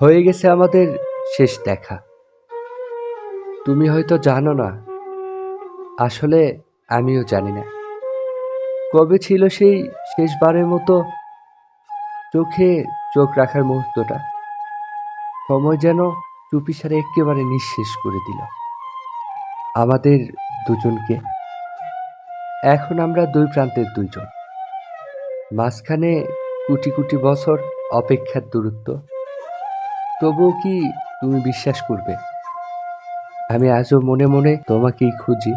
হয়ে গেছে আমাদের শেষ দেখা। তুমি হয়তো জানো না, আসলে আমিও জানি না। কবে ছিল সেই শেষবারের মতো চোখে চোখ রাখার মুহূর্তটা? সময় যেন চুপিসারে একেবারে নিঃশেষ করে দিল। আমাদের দুজনকে। এখন আমরা দুই প্রান্তের দুইজন। মাঝখানে কোটি কোটি বছর অপেক্ষার দূরত্ব। তবুও কি তুমি বিশ্বাস করবে? আমি আজও মনে মনে তোমাকেই খুঁজি।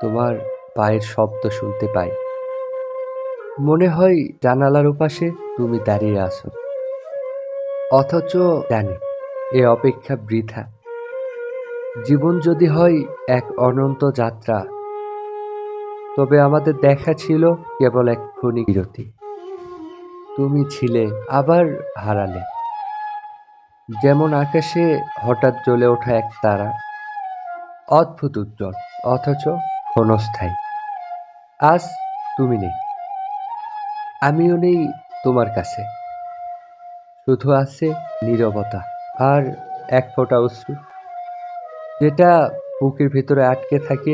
তোমার পায়ের শব্দ শুনতে পাই। মনে হয় জানালার ওপাশে তুমি দাঁড়িয়ে আছো। অথচ জানি, এ অপেক্ষা বৃথা। জীবন যদি হয় এক অনন্ত যাত্রা, তবে আমাদের দেখা ছিল কেবল এক ক্ষণিক বিরতি। তুমি ছিলে, আবার হারালে। যেমন আকাশে হঠাৎ জ্বলে ওঠা এক তারা, অদ্ভুত উজ্জ্বল, অথচ ক্ষণস্থায়ী। আজ তুমি নেই, আমিও নেই তোমার কাছে। শুধু আছে নীরবতা আর এক ফোঁটা অশ্রু, যেটা বুকের ভিতরে আটকে থাকে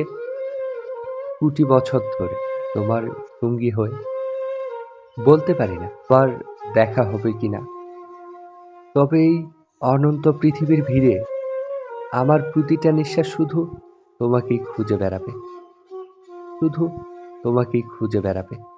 কুটি বছর ধরে তোমার সঙ্গী হয়ে। বলতে পারি না আবার দেখা হবে কিনা, তবে এই অনন্ত পৃথিবীর ভিড়ে আমার প্রতিটা নিঃশ্বাস শুধু তোমাকেই খুঁজে বেড়াবে। শুধু তোমাকেই খুঁজে বেড়াবে।